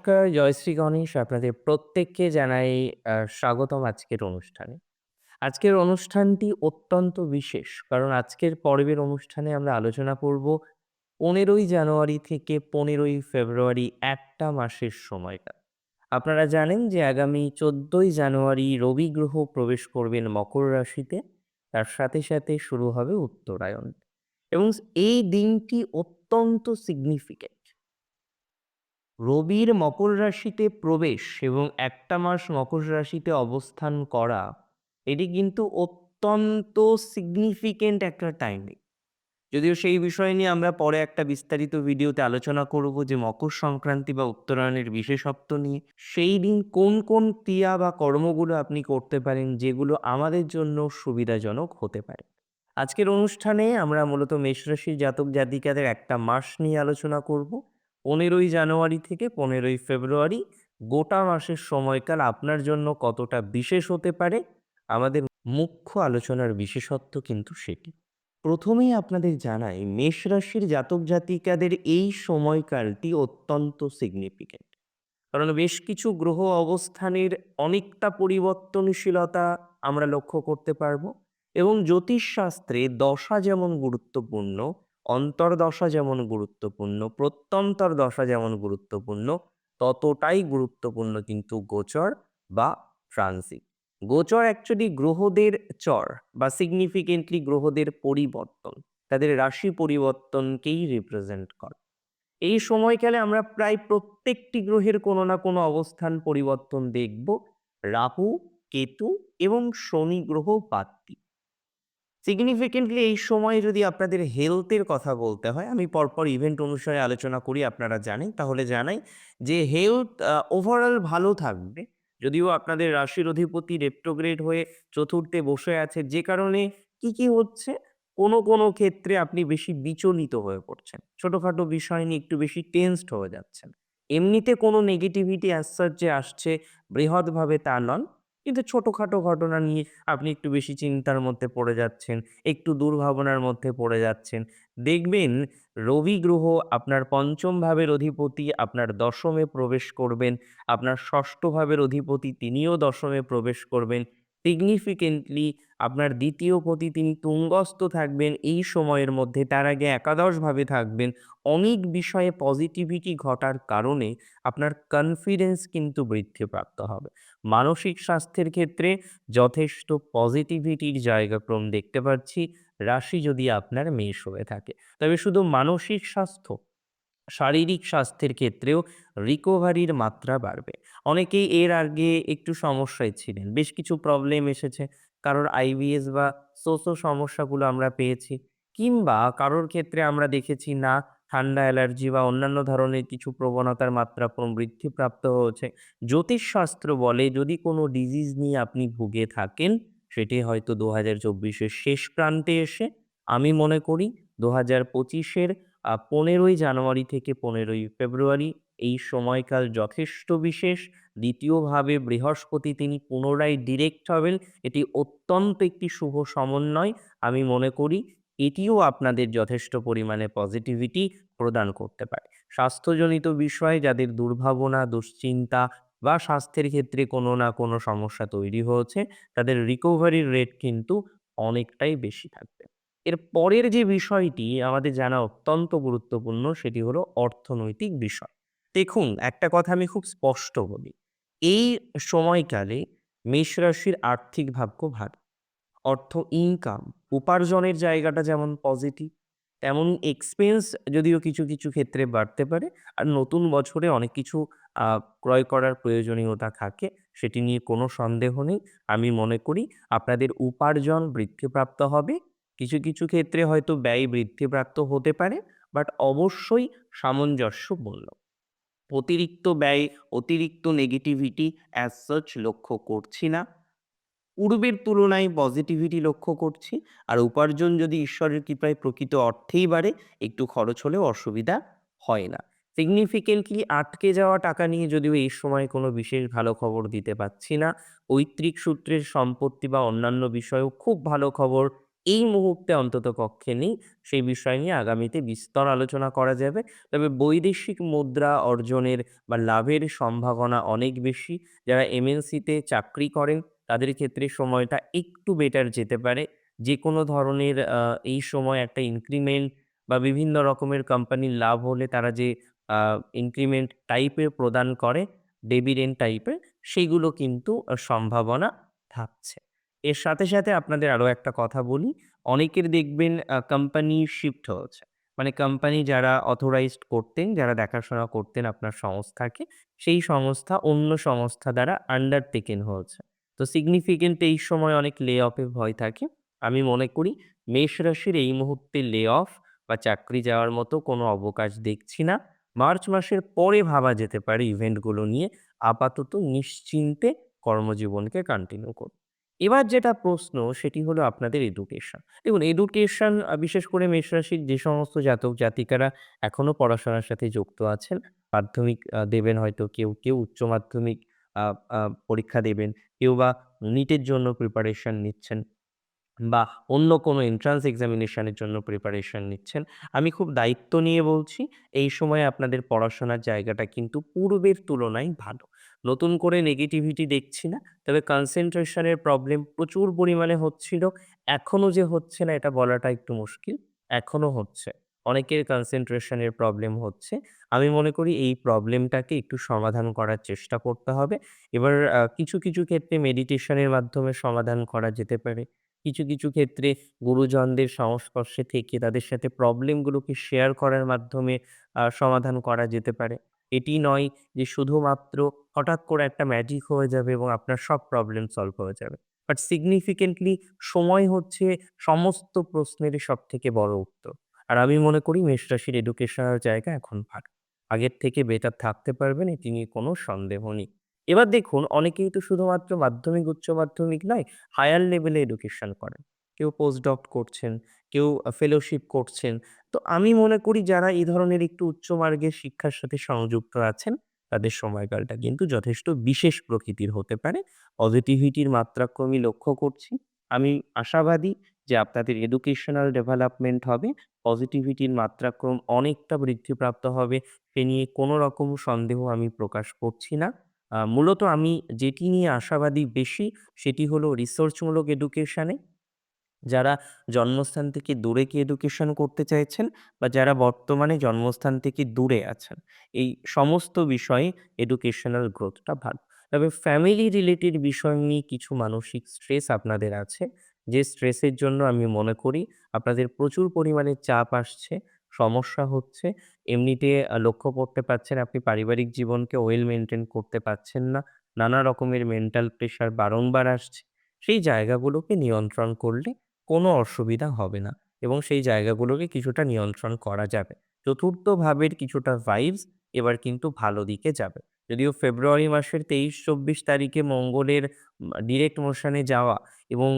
নমস্কার, জয়শ্রী গণেশ। আপনাদের প্রত্যেককে জানাই স্বাগতম আজকের অনুষ্ঠানে। আজকের অনুষ্ঠানটি অত্যন্ত বিশেষ। কারণ আজকের পর্বের অনুষ্ঠানে আমরা আলোচনা করব ১৫ই জানুয়ারি থেকে ১৫ই ফেব্রুয়ারি একটা মাসের সময়কাল। আপনারা জানেন যে আগামী ১৪ই জানুয়ারি রবি গ্রহ প্রবেশ করবেন মকর রাশিতে। তার সাথে, সাথে শুরু হবে উত্তরায়ণ। এবং এই দিনটি অত্যন্ত সিগনিফিক্যান্ট। রবির মকর রাশিতে প্রবেশ এবং একটা মাস মকর রাশিতে অবস্থান করা, এটি কিন্তু অত্যন্ত সিগনিফিকেন্ট একটা টাইমিং। যদিও সেই বিষয় নিয়ে আমরা পরে একটা বিস্তারিত ভিডিওতে আলোচনা করব যে মকর সংক্রান্তি বা উত্তরায়ণের বিশেষত্ব নিয়ে। সেই দিন কোন, কোন ক্রিয়া বা কর্মগুলো আপনি করতে পারেন যেগুলো আমাদের জন্য সুবিধাজনক হতে পারে। আজকের অনুষ্ঠানে আমরা মূলত মেষ রাশির জাতক জাতিকাদের একটা মাস নিয়ে আলোচনা করব। ১৫ই জানুয়ারি থেকে ১৫ই ফেব্রুয়ারি গোটা মাসের সময়কাল আপনার জন্য কতটা বিশেষ হতে পারে, আমাদের মুখ্য আলোচনার বিশেষত্ব কিন্তু সেটি। প্রথমেই আপনাদের জানাই মেষ রাশির জাতক জাতিকাদের এই সময়কালটি অত্যন্ত সিগনিফিক্যান্ট। কারণ বেশ কিছু গ্রহ অবস্থানের অনেকটা পরিবর্তনশীলতা আমরা লক্ষ্য করতে পারব এবং জ্যোতিষশাস্ত্রে দশা যেমন গুরুত্বপূর্ণ, অন্তর্দশা যেমন গুরুত্বপূর্ণ, প্রত্যন্তর দশা যেমন গুরুত্বপূর্ণ, ততটাই গুরুত্বপূর্ণ কিন্তু গোচর বা ট্রানজিট। গোচর অ্যাকচুয়ালি গ্রহদের চর বা সিগনিফিকেন্টলি গ্রহদের পরিবর্তন, তাদের রাশি পরিবর্তনকেই রিপ্রেজেন্ট করে। এই সময়কালে আমরা প্রায় প্রত্যেকটি গ্রহের কোনো না কোনো অবস্থান পরিবর্তন দেখব। রাহু, কেতু এবং শনি গ্রহ বাদ দিয়ে। সিগনিফিকেন্টলি এই সময়ে যদি আপনাদের হেলথের কথা বলতে হয়, আমি পরপর ইভেন্ট অনুসারে আলোচনা করি আপনারা জানেন। তাহলে জানাই যে হেলথ ওভারঅল ভালো থাকবে। যদিও আপনাদের রাশির অধিপতি রেট্রোগ্রেড হয়ে চতুর্থে বসে আছে যে কারণে কি, কি হচ্ছে? কোনো, কোনো ক্ষেত্রে আপনি বেশি বিচলিত হয়ে পড়ছেন। ছোটোখাটো বিষয় নিয়ে একটু বেশি টেনসড হয়ে যাচ্ছেন। এমনিতে কোনো নেগেটিভিটি অ্যাজ যে আসছে বৃহৎভাবে তা নন। কিন্তু ছোটোখাটো ঘটনা নিয়ে আপনি একটু বেশি চিন্তার মধ্যে পড়ে যাচ্ছেন, একটু দুর্ভাবনার মধ্যে পড়ে যাচ্ছেন। দেখবেন রবি গ্রহ আপনার পঞ্চম ভাবের অধিপতি আপনার দশমে প্রবেশ করবেন। আপনার ষষ্ঠ ভাবের অধিপতি তিনিও দশমে প্রবেশ করবেন। সিগনিফিকেন্টলি আপনার দ্বিতীয় পতি তিনি তুঙ্গস্থ থাকবেন এই সময়ের মধ্যে। তার আগে একাদশভাবে থাকবেন। অনেক বিষয়ে পজিটিভিটি ঘটার কারণে আপনার কনফিডেন্স কিন্তু বৃদ্ধিপ্রাপ্ত হবে। মানসিক স্বাস্থ্যের ক্ষেত্রে যথেষ্ট পজিটিভিটির জায়গাক্রম দেখতে পাচ্ছি, রাশি যদি আপনার মেষ হয়ে থাকে। তবে শুধু মানসিক স্বাস্থ্য, শারীরিক স্বাস্থ্যের ক্ষেত্রেও রিকভারির মাত্রা বাড়বে। অনেকেই এর আগে একটু সমস্যায় ছিলেন। বেশ কিছু প্রবলেম এসেছে। কারোর আইবিএস বা সো-সো সমস্যাগুলো আমরা পেয়েছি। কিংবা কারোর ক্ষেত্রে আমরা দেখেছি না ঠান্ডা অ্যালার্জি বা অন্যান্য ধরনের কিছু প্রবণতার মাত্রা বৃদ্ধিপ্রাপ্ত হয়েছে। জ্যোতিষশাস্ত্র বলে যদি কোনো ডিজিজ নিয়ে আপনি ভুগে থাকেন, সেটি হয়তো ২০২৪ এর শেষ প্রান্তে এসে আমি মনে করি দু হাজার পঁচিশের পনেরোই জানুয়ারি থেকে ১৫ই ফেব্রুয়ারি এই সময়কাল যথেষ্ট বিশেষ। দ্বিতীয়ভাবে বৃহস্পতি তিনি পুনরায় ডিরেক্ট হবেন। এটি অত্যন্ত একটি শুভ সমন্বয়। আমি মনে করি এটিও আপনাদের যথেষ্ট পরিমাণে পজিটিভিটি প্রদান করতে পারে। স্বাস্থ্যজনিত বিষয়ে যাদের দুর্ভাবনা, দুশ্চিন্তা বা স্বাস্থ্যের ক্ষেত্রে কোনো না কোনো সমস্যা তৈরি হয়েছে, তাদের রিকভারির রেট কিন্তু অনেকটাই বেশি থাকবে। এর পরের যে বিষয়টি আমাদের জানা অত্যন্ত গুরুত্বপূর্ণ সেটি হলো অর্থনৈতিক বিষয়। দেখুন একটা কথা আমি খুব স্পষ্ট বলি। এই সময়কালে মেষ রাশির আর্থিক ভাগ্য ভালো। অর্থ ইনকাম, উপার্জনের জায়গাটা যেমন পজিটিভ, তেমন এক্সপেন্স যদিও কিছু, কিছু ক্ষেত্রে বাড়তে পারে। আর নতুন বছরে অনেক কিছু ক্রয় করার প্রয়োজনীয়তা থাকে। সেটি নিয়ে কোনো সন্দেহ নেই। আমি মনে করি আপনাদের উপার্জন বৃদ্ধিপ্রাপ্ত হবে। কিছু, কিছু ক্ষেত্রে হয়তো ব্যয় বৃদ্ধিপ্রাপ্ত হতে পারে। বাট অবশ্যই সামঞ্জস্য সামঞ্জস্যপূর্ণ। অতিরিক্ত ব্যয়, অতিরিক্ত নেগেটিভিটি অ্যাজ সাচ লক্ষ্য করছি না। পূর্বের তুলনায় পজিটিভিটি লক্ষ্য করছি। আর উপার্জন যদি ঈশ্বরের কৃপায় প্রকৃত অর্থেই বাড়ে, একটু খরচ হলেও অসুবিধা হয় না। সিগনিফিকেন্টলি আটকে যাওয়া টাকা নিয়ে যদিও এই সময় কোনো বিশেষ ভালো খবর দিতে পারছি না। পৈতৃক সূত্রের সম্পত্তি বা অন্যান্য বিষয়েও খুব ভালো খবর এই মুহূর্তে অন্ততপক্ষে নেই। সেই বিষয় নিয়ে আগামীতে বিস্তর আলোচনা করা যাবে। তবে বৈদেশিক মুদ্রা অর্জনের বা লাভের সম্ভাবনা অনেক বেশি। যারা এমএনসিতে চাকরি করেন তাদের ক্ষেত্রে সময়টা একটু বেটার যেতে পারে। যে কোনো ধরনের এই সময় একটা ইনক্রিমেন্ট বা বিভিন্ন রকমের কোম্পানির লাভ হলে তারা যে ইনক্রিমেন্ট টাইপের প্রদান করে, ডিভিডেন্ড টাইপের, সেগুলো কিন্তু সম্ভাবনা থাকছে। এর সাথে, সাথে আপনাদের আরও একটা কথা বলি। অনেকের দেখবেন কোম্পানি শিফট হয়েছে। মানে কোম্পানি যারা অথরাইজড করতেন, যারা দেখাশোনা করতেন আপনার সংস্থাকে, সেই সংস্থা অন্য সংস্থা দ্বারা আন্ডারটেকেন হয়েছে। তো সিগনিফিকেন্ট এই সময় অনেক লে অফের ভয় থাকে। আমি মনে করি মেষ রাশির এই মুহূর্তে লে অফ বা চাকরি যাওয়ার মতো কোনো অবকাশ দেখছি না। মার্চ মাসের পরে ভাবা যেতে পারে ইভেন্টগুলো নিয়ে। আপাতত নিশ্চিন্তে কর্মজীবনকে কন্টিনিউ করুন। এবার যেটা প্রশ্ন সেটি হলো আপনাদের এডুকেশন। দেখুন এডুকেশন বিশেষ করে মেষরাশির যে সমস্ত জাতক জাতিকারা এখনও পড়াশোনার সাথে যুক্ত আছেন, মাধ্যমিক দেবেন হয়তো কেউ, কেউ উচ্চ মাধ্যমিক পরীক্ষা দেবেন, কেউ বা নিটের জন্য প্রিপারেশন নিচ্ছেন বা অন্য কোনো এন্ট্রান্স এক্সামিনেশন এর জন্য প্রিপারেশন নিচ্ছেন। আমি খুব দায়িত্ব নিয়ে বলছি, এই সময়ে আপনাদের পড়াশোনার জায়গাটা কিন্তু পূর্বের তুলনায় ভালো। নতুন করে নেগেটিভিটি দেখছি না। তবে কনসেনট্রেশন এর প্রবলেম প্রচুর পরিমাণে হচ্ছিল। এখনও যে হচ্ছে না এটা বলাটা একটু মুশকিল। এখনও হচ্ছে। অনেকের কনসেন্ট্রেশনের প্রবলেম হচ্ছে। আমি মনে করি এই প্রবলেমটাকে একটু সমাধান করার চেষ্টা করতে হবে। এবার কিছু, কিছু ক্ষেত্রে মেডিটেশন এর মাধ্যমে সমাধান করা যেতে পারে। কিছু, কিছু ক্ষেত্রে গুরুজনদের সংস্পর্শে থেকে তাদের সাথে প্রবলেমগুলোকে শেয়ার করার মাধ্যমে সমাধান করা যেতে পারে। এটি নয় যে শুধুমাত্র হঠাৎ করে একটা ম্যাজিক হয়ে যাবে এবং আপনার সব প্রবলেম সলভ হয়ে যাবে। বাট সিগনিফিকেন্টলি সময় হচ্ছে সমস্ত প্রশ্নেরই সবথেকে বড় উত্তর। আর আমি মনে করি মেষ রাশির এডুকেশনাল জায়গা এখন ভালো। আগের থেকে বেটার থাকতে পারবেন এটি নিয়ে কোনো সন্দেহ নেই। এবার দেখুন অনেকেই তো শুধুমাত্র মাধ্যমিক, উচ্চ মাধ্যমিক নয়, হায়ার লেভেলে এডুকেশন করেন। কেউ পোস্টডক করছেন, কেউ ফেলোশিপ করছেন। তো আমি মনে করি যারা এই ধরনের একটু উচ্চ মার্গের শিক্ষার সাথে সংযুক্ত আছেন, তাদের সময়কালটা কিন্তু যথেষ্ট বিশেষ প্রকৃতির হতে পারে। পজিটিভিটির আমি লক্ষ্য করছি। আমি আশাবাদী যে আপনাদের এডুকেশনাল ডেভেলপমেন্ট হবে। পজিটিভিটির মাত্রাক্রম অনেকটা বৃদ্ধিপ্রাপ্ত হবে। সে নিয়ে কোনো রকম সন্দেহ আমি প্রকাশ করছি না। মূলত আমি যেটি নিয়ে আশাবাদী বেশি, সেটি হলো রিসার্চমূলক এডুকেশানে যারা জন্মস্থান থেকে দূরে কি এডুকেশন করতে চাইছেন বা যারা বর্তমানে জন্মস্থান থেকে দূরে আছেন। এই সমস্ত বিষয়ে এডুকেশনাল গ্রোথটা ভালো। তবে ফ্যামিলি রিলেটেড বিষয় নিয়ে কিছু মানসিক স্ট্রেস আপনাদের আছে। যে স্ট্রেসের জন্য আমি মনে করি আপনাদের প্রচুর পরিমাণে চাপ আসছে, সমস্যা হচ্ছে। এমনিতে লক্ষ্য করতে পারছেন আপনি পারিবারিক জীবনকে ওয়েল মেইনটেইন করতে পারছেন না। নানা রকমের মেন্টাল প্রেশার বারংবার আসছে। সেই জায়গাগুলোকে নিয়ন্ত্রণ করলে কোনো অসুবিধা হবে না এবং সেই জায়গাগুলোকে কিছুটা নিয়ন্ত্রণ করা যাবে। চতুর্থ ভাবের কিছুটা ভাইবস এবার কিন্তু ভালো দিকে যাবে। যদিও ফেব্রুয়ারি মাসের ২৩-২৪ তারিখে মঙ্গলের ডিরেক্ট মোশনে যাওয়া এবং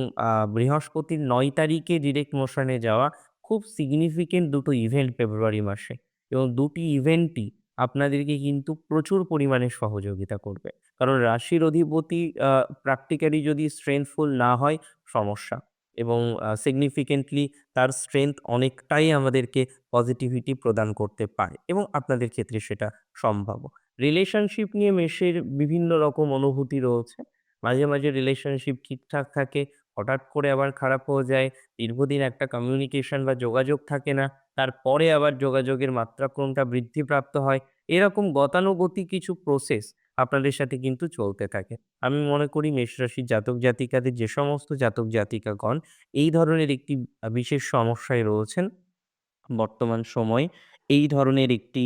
বৃহস্পতির নয় তারিখে ডিরেক্ট মোশনে যাওয়া খুব সিগনিফিক্যান্ট দুটো ইভেন্ট ফেব্রুয়ারি মাসে এবং দুটি ইভেন্টই আপনাদেরকে কিন্তু প্রচুর পরিমাণে সহযোগিতা করবে। কারণ রাশির অধিপতি প্র্যাকটিক্যালি যদি স্ট্রেংথফুল না হয়, সমস্যা এবং সিগনিফিকেন্টলি তার স্ট্রেংথ অনেকটাই আমাদেরকে পজিটিভিটি প্রদান করতে পারে এবং আপনাদের ক্ষেত্রে সেটা সম্ভব রিলেশনশিপ নিয়ে মেশের বিভিন্ন রকম অনুভূতি রয়েছে। মাঝে, মাঝে রিলেশনশিপ ঠিকঠাক থাকে, হঠাৎ করে আবার খারাপ হয়ে যায়। দীর্ঘদিন একটা কমিউনিকেশন বা যোগাযোগ থাকে না। তারপরে আবার যোগাযোগের মাত্রাক্রমটা বৃদ্ধিপ্রাপ্ত হয়। এরকম গতানুগতিক কিছু প্রসেস আপনাদের সাথে কিন্তু চলতে থাকে। আমি মনে করি মেষ রাশির জাতক জাতিকাদের যে সমস্ত জাতক জাতিকাগণ এই ধরনের একটি বিশেষ সমস্যায় রয়েছেন বর্তমান সময়ে, এই ধরনের একটি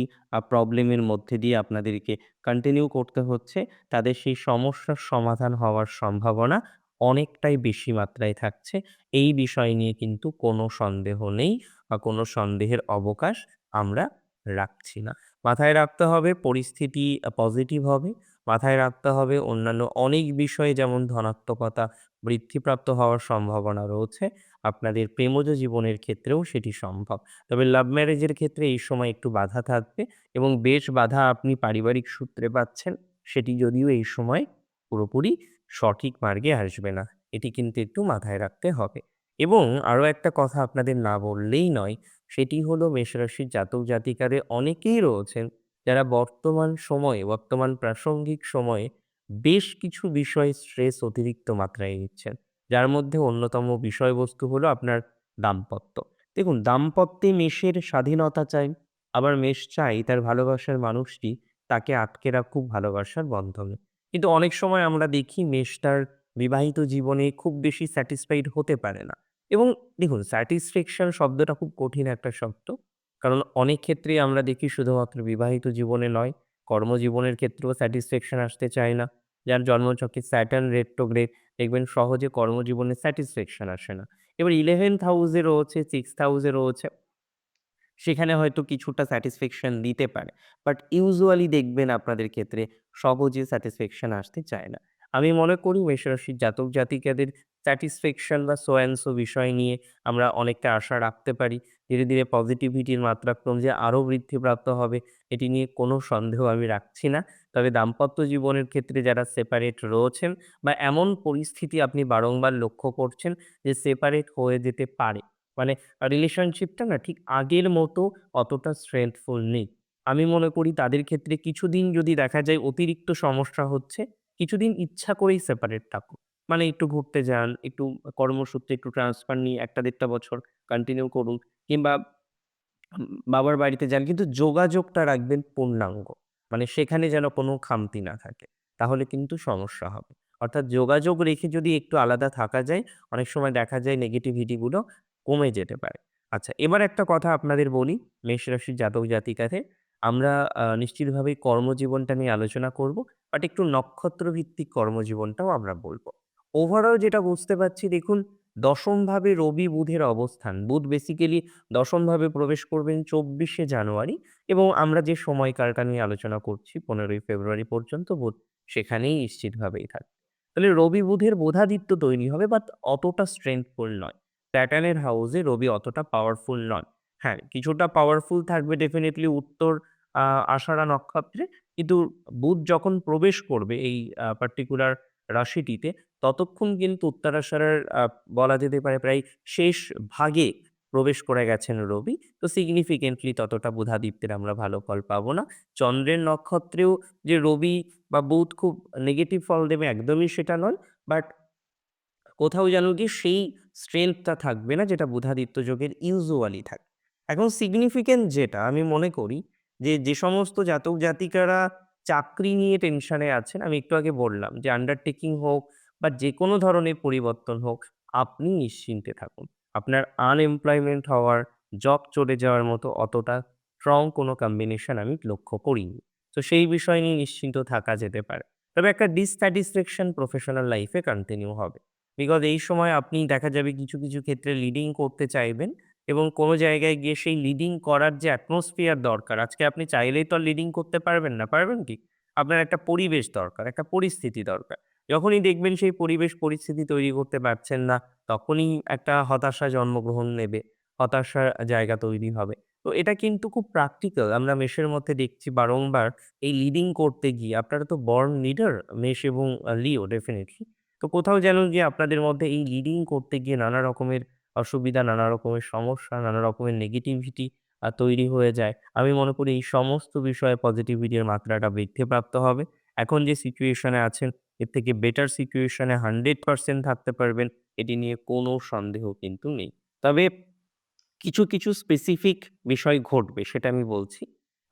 প্রবলেমের মধ্যে দিয়ে আপনাদেরকে কন্টিনিউ করতে হচ্ছে। তাদের সেই সমস্যার সমাধান হওয়ার সম্ভাবনা অনেকটাই বেশি মাত্রায় থাকছে। এই বিষয় নিয়ে কিন্তু কোনো সন্দেহ নেই বা কোনো সন্দেহের অবকাশ আমরা রাখছি না। মাথায় রাখতে হবে পরিস্থিতি পজিটিভ হবে। মাথায় রাখতে হবে অন্যান্য অনেক বিষয়ে যেমন ধনাত্মকতা বৃদ্ধিপ্রাপ্ত হওয়ার সম্ভাবনা রয়েছে। আপনাদের প্রেমজ জীবনের ক্ষেত্রেও সেটি সম্ভব। তবে লাভ ম্যারেজের ক্ষেত্রে এই সময় একটু বাধা থাকবে এবং বেশ বাধা আপনি পারিবারিক সূত্রে পাচ্ছেন। সেটি যদিও এই সময় পুরোপুরি সঠিক মার্গে আসবে না। এটি কিন্তু একটু মাথায় রাখতে হবে। এবং আরও একটা কথা আপনাদের না বললেই নয়, সেটি হলো মেষরাশির জাতক জাতিকাদের অনেকেই রয়েছেন যারা বর্তমান সময়ে, বর্তমান প্রাসঙ্গিক সময়ে বেশ কিছু বিষয়ে স্ট্রেস অতিরিক্ত মাত্রায় নিচ্ছেন। যার মধ্যে অন্যতম বিষয়বস্তু হলো আপনার দাম্পত্য। দেখুন দাম্পত্যে মেষের স্বাধীনতা চাই, আবার মেষ চাই তার ভালোবাসার মানুষটি তাকে আটকে রাখুক ভালোবাসার বন্ধনে। কিন্তু অনেক সময় আমরা দেখি মেষ তার বিবাহিত জীবনে খুব বেশি স্যাটিসফাইড হতে পারে না। এবং দেখুন স্যাটিসফ্যাকশন শব্দটা খুব কঠিন একটা শব্দ। কারণ অনেক ক্ষেত্রেই আমরা দেখি শুধুমাত্র বিবাহিত জীবনে নয়, কর্মজীবনের ক্ষেত্রেও স্যাটিসফ্যাকশন আসতে চায় না। যার জন্মছকে স্যাটার্ন রেট্রোগ্রেড দেখবেন সহজে কর্মজীবনে স্যাটিসফ্যাকশন আসে না। এবার 11th হাউসে রয়েছে, সিক্স হাউসে রয়েছে। সেখানে হয়তো কিছুটা স্যাটিসফ্যাকশন দিতে পারে। বাট ইউজুয়ালি দেখবেন আপনাদের ক্ষেত্রে সহজে স্যাটিসফ্যাকশন আসতে চায় না। আমি মনে করি মেষ রাশির জাতক জাতিকাদের স্যাটিসফ্যাকশন বা সো অ্যান্ড সো বিষয় নিয়ে আমরা অনেকটা আশা রাখতে পারি। ধীরে, ধীরে পজিটিভিটির মাত্রাক্রম যে আরও বৃদ্ধিপ্রাপ্ত হবে এটি নিয়ে কোনো সন্দেহ আমি রাখছি না। তবে দাম্পত্য জীবনের ক্ষেত্রে যারা সেপারেট রয়েছেন বা এমন পরিস্থিতি আপনি বারংবার লক্ষ্য করছেন যে সেপারেট হয়ে যেতে পারে। মানে রিলেশনশিপটা না ঠিক আগের মতো অতটা স্ট্রেংথফুল নেই। আমি মনে করি তাদের ক্ষেত্রে কিছুদিন যদি দেখা যায় অতিরিক্ত সমস্যা হচ্ছে, কিছুদিন ইচ্ছা করেই সেপারেট থাকুন। মানে একটু ঘুরতে যান, একটু কর্মসূত্রে একটু ট্রান্সফার নিয়ে ১ টা ১.৫ বছর কন্টিনিউ করুন কিংবা বাবার বাড়িতে যান কিন্তু যোগাযোগটা রাখবেন পূর্ণাঙ্গ। মানে সেখানে যেন কোনো খামতি না থাকে। তাহলে কিন্তু সমস্যা হবে। অর্থাৎ যোগাযোগ রেখে যদি একটু আলাদা থাকা যায়, অনেক সময় দেখা যায় নেগেটিভিটি গুলো কমে যেতে পারে। আচ্ছা এবার একটা কথা আপনাদের বলি, মেষ রাশির জাতক জাতিকাদের আমরা নিশ্চিতভাবেই কর্মজীবনটা নিয়ে আলোচনা করব। বাট একটু নক্ষত্র ভিত্তিক কর্মজীবনটাও আমরা বলব। ওভারঅল যেটা বুঝতে পারছি দেখুন দশমভাবে রবি বুধের অবস্থান। বুধ বেসিক্যালি দশমভাবে প্রবেশ করবেন ২৪শে জানুয়ারি এবং আমরা যে সময়কালটা নিয়ে আলোচনা করছি ১৫ই ফেব্রুয়ারি পর্যন্ত বুধ সেখানেই নিশ্চিতভাবেই থাকবে। তাহলে রবি বুধের বোধাদিত্য তৈরি হবে বাট অতটা স্ট্রেংথফুল নয়। স্যাটার্নের হাউসে রবি অতটা পাওয়ারফুল নয় হ্যাঁ, কিছুটা পাওয়ারফুল থাকবে ডেফিনেটলি উত্তর আষাঢ়া নক্ষত্রে। কিন্তু বুধ যখন প্রবেশ করবে এই পার্টিকুলার রাশিটিতে ততক্ষণ কিন্তু উত্তরাষাঢ়ার বলা যেতে পারে প্রায় শেষ ভাগে প্রবেশ করে গেছেন রবি। তো সিগনিফিকেন্টলি ততটা বুধাদিত্যের আমরা ভালো ফল পাবো না। চন্দ্রের নক্ষত্রেও যে রবি বা বুধ খুব নেগেটিভ ফল দেবে একদমই সেটা নয়। বাট কোথাও যেন কি সেই স্ট্রেংথটা থাকবে না যেটা বুধাদিত্য যোগের ইউজুয়ালি থাকে। এখন সিগনিফিকেন্ট যেটা আমি মনে করি যে, যে সমস্ত জাতক জাতিকারা চাকরি নিয়ে টেনশনে আছেন, আমি একটু আগে বললাম যে আন্ডারটেকিং হোক বা যে কোনো ধরনের পরিবর্তন হোক, আপনি নিশ্চিন্তে থাকুন। আপনার আনএমপ্লয়মেন্ট হওয়ার, জব চলে যাওয়ার মতো অতটা স্ট্রং কোনো কম্বিনেশন আমি লক্ষ্য করিনি। তো সেই বিষয় নিয়ে নিশ্চিন্ত থাকা যেতে পারে। তবে একটা ডিসস্যাটিসফ্যাকশন প্রফেশনাল লাইফে কন্টিনিউ হবে। বিকজ এই সময় আপনি দেখা যাবে কিছু, কিছু ক্ষেত্রে লিডিং করতে চাইবেন এবং কোনো জায়গায় গিয়ে সেই লিডিং করার যে অ্যাটমসফিয়ার দরকার, আজকে আপনি চাইলেই তো লিডিং করতে পারবেন না, পারবেন কি? আপনার একটা পরিবেশ দরকার, একটা পরিস্থিতি দরকার। যখনই দেখবেন সেই পরিবেশ পরিস্থিতি তৈরি করতে পারছেন না, তখনই একটা হতাশা জন্মগ্রহণ নেবে, হতাশার জায়গা তৈরি হবে। তো এটা কিন্তু খুব প্র্যাকটিক্যাল। আমরা মেষের মধ্যে দেখছি বারংবার এই লিডিং করতে গিয়ে আপনারা তো বর্ন লিডার মেষ এবং লিও ডেফিনেটলি তো কোথাও যেন গিয়ে আপনাদের মধ্যে এই লিডিং করতে গিয়ে নানা রকমের অসুবিধা, নানা রকমের সমস্যা, নানা রকমের নেগেটিভিটি তৈরি হয়ে যায়। আমি মনে করি এই সমস্ত বিষয়ে পজিটিভিটির মাত্রাটা বৃদ্ধিপ্রাপ্ত হবে। এখন যে সিচুয়েশন আছেন এর থেকে বেটার সিচুয়েশন এ 100% থাকতে পারবেন। এটি নিয়ে কোনো সন্দেহ কিন্তু নেই। তবে কিছু, কিছু স্পেসিফিক বিষয় ঘটবে সেটা আমি বলছি।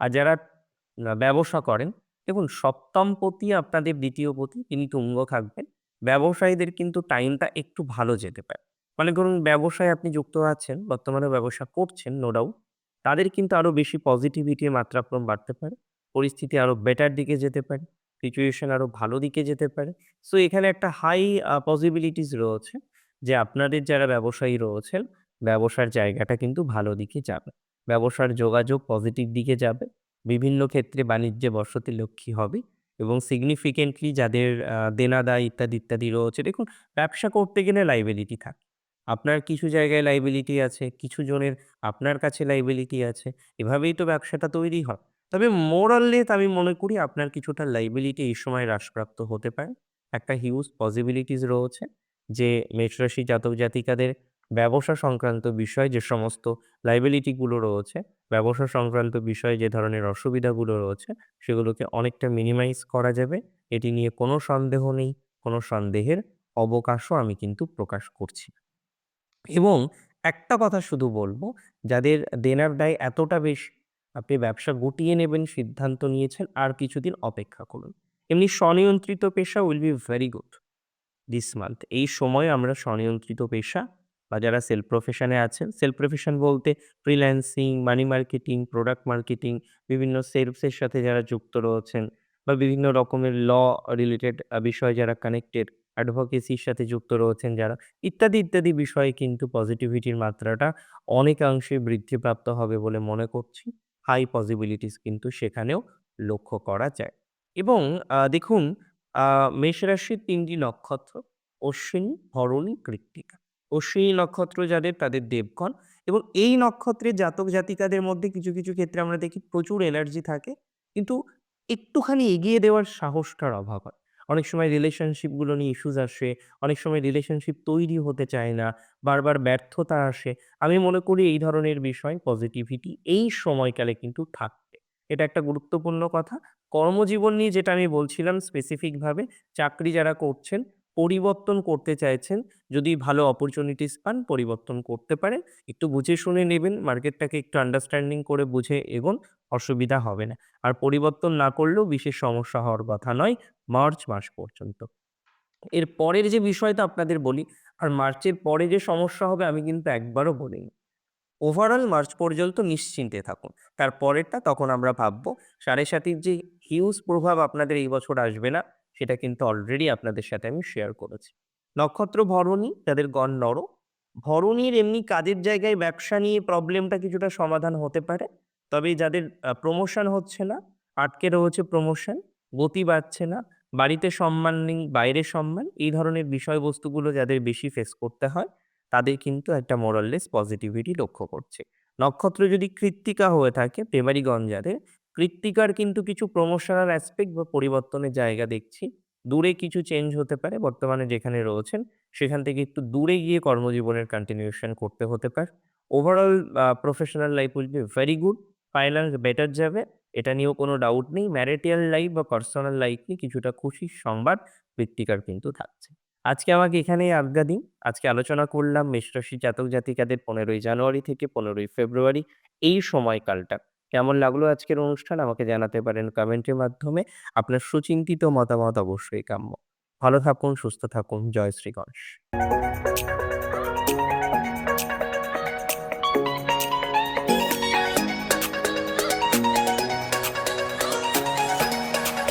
আর যারা ব্যবসা করেন, দেখুন সপ্তমপতি আপনাদের দ্বিতীয় পতি তিনি তুঙ্গ থাকবেন। ব্যবসায়ীদের কিন্তু টাইমটা একটু ভালো যেতে পারে। মনে করুন ব্যবসায় আপনি যুক্ত আছেন, বর্তমানে ব্যবসা করছেন নো ডাউট। তাদের কিন্তু আরও বেশি পজিটিভিটির মাত্রাক্রম বাড়তে পারে। পরিস্থিতি আরও বেটার দিকে যেতে পারে। সিচুয়েশন আরও ভালো দিকে যেতে পারে। সো এখানে একটা হাই পসিবিলিটিস রয়েছে যে আপনাদের যারা ব্যবসায়ী রয়েছেন, ব্যবসার জায়গাটা কিন্তু ভালো দিকে যাবে। ব্যবসার যোগাযোগ পজিটিভ দিকে যাবে। বিভিন্ন ক্ষেত্রে বাণিজ্যে বসতি লক্ষ্মী হবে এবং সিগনিফিকেন্টলি যাদের দেনা-দায় ইত্যাদি, ইত্যাদি রয়েছে দেখুন ব্যবসা করতে গেলে লায়াবিলিটি থাকে। আপনার কিছু জায়গায় লায়াবিলিটি আছে, কিছু জনের আপনার কাছে লায়াবিলিটি আছে। এভাবেই তো ব্যবসাটা তৈরি হয়। তবে মোর অর লেস আমি মনে করি আপনার কিছুটা লায়াবিলিটি এই সময় হ্রাসপ্রাপ্ত হতে পারে। একটা হিউজ পসিবিলিটিস রয়েছে যে মেষ রাশি জাতক জাতিকাদের ব্যবসা সংক্রান্ত বিষয় যে সমস্ত লায়াবিলিটি গুলো রয়েছে, ব্যবসা সংক্রান্ত বিষয়ে যে ধরনের অসুবিধাগুলো রয়েছে, সেগুলোকে অনেকটা মিনিমাইজ করা যাবে। এটি নিয়ে কোনো সন্দেহ নেই, কোনো সন্দেহের অবকাশও আমি কিন্তু প্রকাশ করছি না। এবং একটা কথা শুধু বলব, যাদের দেনার দায় এতটা বেশি, আপনি ব্যবসা গুটিয়ে নেবেন সিদ্ধান্ত নিয়েছেন, আর কিছুদিন অপেক্ষা করুন। এমনি স্বনিয়ন্ত্রিত পেশা will be very good this month. এই সময়ে আমরা স্বনিয়ন্ত্রিত পেশা বা যারা সেলফ প্রফেশন আছেন, সেলফ প্রফেশন বলতে freelancing, money marketing, product marketing, বিভিন্ন সেলফসের সাথে যারা যুক্ত রয়েছেন বা বিভিন্ন রকমের ল রিলেটেড বিষয়ে যারা কানেক্টেড, অ্যাডভোকেসির সাথে যুক্ত রয়েছেন যারা, ইত্যাদি, ইত্যাদি বিষয়ে কিন্তু পজিটিভিটির মাত্রাটা অনেকাংশে বৃদ্ধিপ্রাপ্ত হবে বলে মনে করছি। হাই পসিবিলিটিস কিন্তু সেখানেও লক্ষ্য করা যায়। এবং দেখুন আ মেষ রাশির ৩ নক্ষত্র অশ্বিনী, ভরণী, কৃত্তিকা। অশ্বিনী নক্ষত্র যাদের তাদের দেবগণ এবং এই নক্ষত্রে জাতক জাতিকাদের মধ্যে কিছু, কিছু ক্ষেত্রে আমরা দেখি প্রচুর এনার্জি থাকে। কিন্তু একটুখানি এগিয়ে দেওয়ার সাহসটার অভাব হয়। অনেক সময় রিলেশনশিপগুলো নিয়ে ইস্যুস আসে, অনেক সময় রিলেশনশিপ তৈরি হতে চায় না, বারবার ব্যর্থতা আসে। আমি মনে করি এই ধরনের বিষয় পজিটিভিটি এই সময়কালে কিন্তু থাকবে। এটা একটা গুরুত্বপূর্ণ কথা। কর্মজীবন নিয়ে যেটা আমি বলছিলাম স্পেসিফিকভাবে চাকরি যারা করছেন, পরিবর্তন করতে চাইছেন, যদি ভালো অপরচুনিটিস পান পরিবর্তন করতে পারেন। একটু বুঝে শুনে নেবেন, মার্কেটটাকে একটু আন্ডারস্ট্যান্ডিং করে বুঝে এগোন, অসুবিধা হবে না। আর পরিবর্তন না করলেও বিশেষ সমস্যা হওয়ার কথা নয় মার্চ মাস পর্যন্ত। এর পরের যে বিষয়টা আপনাদের বলি, আর মার্চের পরে যে সমস্যা হবে আমি কিন্তু একবারও বলিনি। ওভারঅল মার্চ পর্যন্ত নিশ্চিন্তে থাকুন। তার পরেরটা তখন আমরা ভাববো। সাড়ে সাতির যে হিউজ প্রভাব আপনাদের এই বছর আসবে না, সেটা কিন্তু অলরেডি আপনাদের সাথে আমি শেয়ার করেছি। নক্ষত্র ভরণী, যাদের গণ নর। ভরণীর এমনি কাজের জায়গায় ব্যবসা নিয়ে প্রবলেমটা কিছুটা সমাধান হতে পারে। তবে যাদের প্রমোশন হচ্ছে না, আটকে রয়েছে প্রমোশন, গতি বাড়ছে না, বাড়িতে সম্মান নেই, বাইরে সম্মান, এই ধরনের বিষয়বস্তুগুলো যাদের বেশি ফেস করতে হয়, তাদের কিন্তু একটা মোর অর লেস পজিটিভিটি লক্ষ্য করছে নক্ষত্র যদি কৃত্তিকা হয়ে থাকে, প্রেমারিগণ যাদের, কৃত্তিকার কিন্তু কিছু প্রমোশনাল অ্যাসপেক্ট বা পরিবর্তনের জায়গা দেখছি। দূরে কিছু চেঞ্জ হতে পারে। বর্তমানে যেখানে রয়েছেন, সেখান থেকে একটু দূরে গিয়ে কর্মজীবনের কন্টিনিউশন করতে হতে পারে। Overall professional life will be very good. Finance better যাবে। এটা নিয়েও কোনো ডাউট নেই। ম্যারিটাল লাইফ বা পার্সোনাল লাইফ নিয়ে কিছুটা খুশির সংবাদ কৃত্তিকার কিন্তু থাকছে। আজকে আমাকে এখানেই আজ্ঞা দিন। আজকে আলোচনা করলাম মেষ রাশির জাতক জাতিকাদের ১৫ই জানুয়ারি থেকে ১৫ই ফেব্রুয়ারি এই সময়কালটা। কেমন লাগল আজকের অনুষ্ঠান আমাকে জানাতে পারেন কমেন্টের মাধ্যমে। আপনার সুচিন্তিত মতামত অবশ্যই কাম্য। ভালো থাকুন, সুস্থ থাকুন। জয় শ্রী গণেশ।